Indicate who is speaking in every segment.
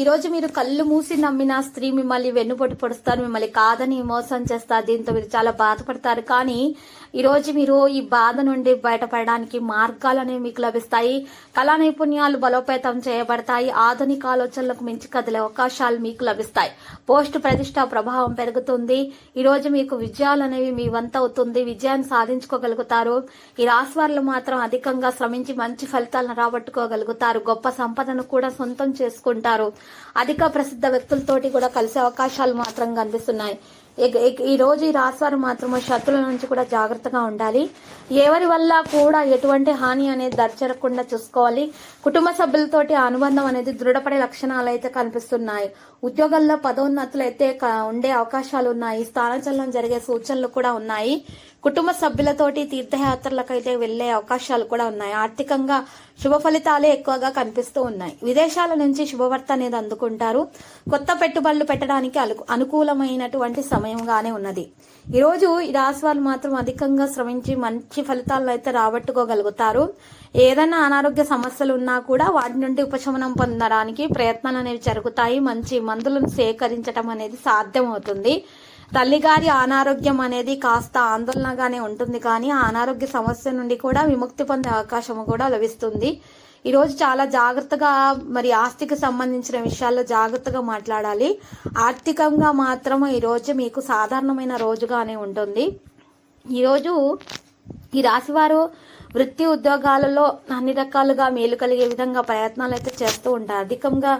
Speaker 1: ఈరోజు మీరు కళ్ళు మూసి నమ్మిన స్త్రీ మిమ్మల్ని వెన్నుపోటు పొడుస్తారు మిమ్మల్ని కాదని మోసం చేస్తారు దీంతో మీరు చాలా బాధపడతారు. కానీ ఈరోజు మీరు ఈ బాధ నుండి బయటపడడానికి మార్గాలు అనేవి మీకు లభిస్తాయి. కళా నైపుణ్యాలు బలోపేతం చేయబడతాయి. ఆధునిక ఆలోచనలకు మించి కదిలే అవకాశాలు మీకు లభిస్తాయి. పోస్ట్ ప్రతిష్ట ప్రభావం పెరుగుతుంది. ఈరోజు మీకు విజయాలు అనేవి మీ వంత అవుతుంది. విజయాన్ని సాధించుకోగలుగుతారు. ఈ రాశి వారు మాత్రం అధికంగా శ్రమించి మంచి ఫలితాలను రాబట్టుకోగలుగుతారు. గొప్ప సంపదను కూడా సొంతం చేసుకుంటారు. అధిక ప్రసిద్ధ వ్యక్తులతోటి కూడా కలిసే అవకాశాలు మాత్రం కనిపిస్తున్నాయి. ఈ రోజు ఈ రాశివారు మాత్రమే శత్రుల నుంచి కూడా జాగ్రత్తగా ఉండాలి. ఎవరి వల్ల కూడా ఎటువంటి హాని అనేది దర్చరకుండా చూసుకోవాలి. కుటుంబ సభ్యులతోటి అనుబంధం అనేది దృఢపడే లక్షణాలు అయితే కనిపిస్తున్నాయి. ఉద్యోగాల్లో పదోన్నతులు అయితే ఉండే అవకాశాలు ఉన్నాయి. స్థానచలనం జరిగే సూచనలు కూడా ఉన్నాయి. కుటుంబ సభ్యులతోటి తీర్థయాత్రలకు అయితే వెళ్ళే అవకాశాలు కూడా ఉన్నాయి. ఆర్థికంగా శుభ ఫలితాలే ఎక్కువగా కనిపిస్తూ ఉన్నాయి. విదేశాల నుంచి శుభవార్త అనేది అందుకుంటారు. కొత్త పెట్టుబడులు పెట్టడానికి అనుకూలమైనటువంటి సమయంగానే ఉన్నది. ఈ రోజు ఈ రాశి వాళ్ళు మాత్రం అధికంగా శ్రమించి మంచి ఫలితాలను అయితే రాబట్టుకోగలుగుతారు. ఏదైనా అనారోగ్య సమస్యలు ఉన్నా కూడా వాటి నుండి ఉపశమనం పొందడానికి ప్రయత్నాలు అనేవి జరుగుతాయి. మంచి మందులను సేకరించడం అనేది సాధ్యమవుతుంది. తల్లిగారి అనారోగ్యం అనేది కాస్త ఆందోళనగానే ఉంటుంది కానీ ఆ అనారోగ్య సమస్య నుండి కూడా విముక్తి పొందే అవకాశం కూడా లభిస్తుంది. ఈరోజు చాలా జాగ్రత్తగా మరి ఆస్తికి సంబంధించిన విషయాల్లో జాగ్రత్తగా మాట్లాడాలి. ఆర్థికంగా మాత్రం ఈ రోజు మీకు సాధారణమైన రోజుగానే ఉంటుంది. ఈరోజు ఈ రాశివారు వృత్తి ఉద్యోగాలలో అన్ని రకాలుగా మేలు కలిగే విధంగా ప్రయత్నాలు అయితే చేస్తూ ఉంటారు. అధికంగా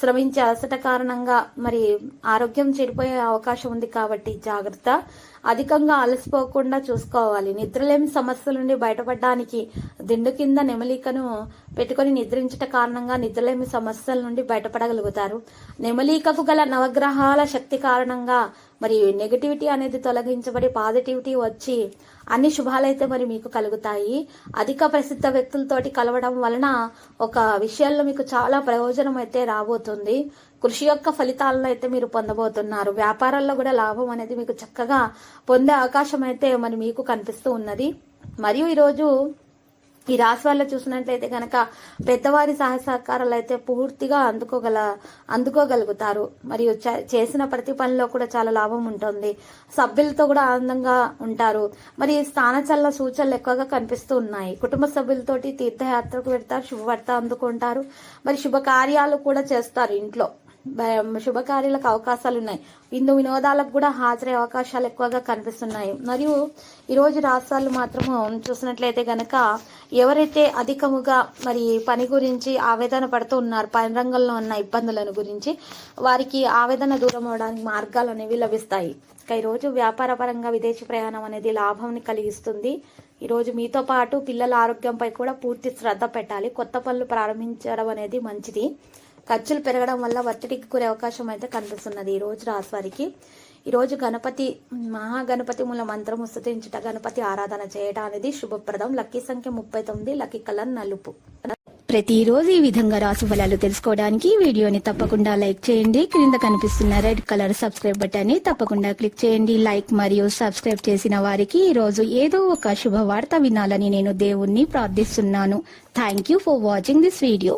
Speaker 1: శ్రమించే అలసట కారణంగా మరి ఆరోగ్యం చెడిపోయే అవకాశం ఉంది కాబట్టి జాగ్రత్త. అధికంగా అలసిపోకుండా చూసుకోవాలి. నిద్రలేమి సమస్యల నుండి బయటపడడానికి దిండు కింద నెమలికను పెట్టుకొని నిద్రించట కారణంగా నిద్రలేమి సమస్యల నుండి బయటపడగలుగుతారు. నెమలికకు గల నవగ్రహాల శక్తి కారణంగా మరి నెగటివిటీ అనేది తొలగించబడి పాజిటివిటీ వచ్చి అన్ని శుభాలైతే మరి మీకు కలుగుతాయి. అధిక ప్రసిద్ధ వ్యక్తులతోటి కలవడం వలన ఒక విషయాల్లో మీకు చాలా ప్రయోజనం అయితే రాబోతుంది. కృషి యొక్క ఫలితాలను అయితే మీరు పొందబోతున్నారు. వ్యాపారాల్లో కూడా లాభం అనేది మీకు చక్కగా పొందే అవకాశం అయితే మరి మీకు కనిపిస్తూ ఉన్నది. మరియు ఈరోజు ఈ రాశి వల్ల చూసినట్లయితే కనుక పెద్దవారి సహాయ సహకారాలు అయితే పూర్తిగా అందుకోగల అందుకోగలుగుతారు. మరియు చేసిన ప్రతి పనిలో కూడా చాలా లాభం ఉంటుంది. సభ్యులతో కూడా ఆనందంగా ఉంటారు. మరి స్థానచల్ల సూచనలు ఎక్కువగా కనిపిస్తూ ఉన్నాయి. కుటుంబ సభ్యులతోటి తీర్థయాత్రకు వెళ్తారు శుభవార్త అందుకుంటారు. మరి శుభకార్యాలు కూడా చేస్తారు ఇంట్లో. శుభకార్యాలకు అవకాశాలు ఉన్నాయి విందు వినోదాలకు కూడా హాజరయ్యే అవకాశాలు ఎక్కువగా కనిపిస్తున్నాయి. మరియు ఈరోజు రాష్ట్రాలు మాత్రము చూసినట్లయితే గనక ఎవరైతే అధికముగా మరి పని గురించి ఆవేదన పడుతూ ఉన్నారు పని రంగంలో ఉన్న ఇబ్బందులను గురించి వారికి ఆవేదన దూరం అవడానికి మార్గాలు అనేవి లభిస్తాయి. ఇక ఈరోజు వ్యాపార పరంగా విదేశీ ప్రయాణం అనేది లాభాన్ని కలిగిస్తుంది. ఈరోజు మీతో పాటు పిల్లల ఆరోగ్యంపై కూడా పూర్తి శ్రద్ధ పెట్టాలి. కొత్త పనులు ప్రారంభించడం అనేది మంచిది. ఖర్చులు పెరగడం వల్ల ఒత్తిడికి గురే అవకాశం అయితే కనిపిస్తున్నది ఈ రోజు రాశివారికి. ఈరోజు గణపతి మహాగణపతి మూల మంత్రము స్థుతించుట గణపతి ఆరాధన చేయడం అనేది శుభప్రదం. లక్కీ సంఖ్య ముప్పై తొమ్మిది లక్కీ కలర్ నలుపు. ప్రతిరోజు ఈ విధంగా రాశి ఫలాలు తెలుసుకోవడానికి వీడియోని తప్పకుండా లైక్ చేయండి. క్రింద కనిపిస్తున్న రెడ్ కలర్ సబ్స్క్రైబ్ బటన్ని తప్పకుండా క్లిక్ చేయండి. లైక్ మరియు సబ్స్క్రైబ్ చేసిన వారికి ఈ రోజు ఏదో ఒక శుభవార్త వినాలని నేను దేవుణ్ణి ప్రార్థిస్తున్నాను. Thank you for watching this video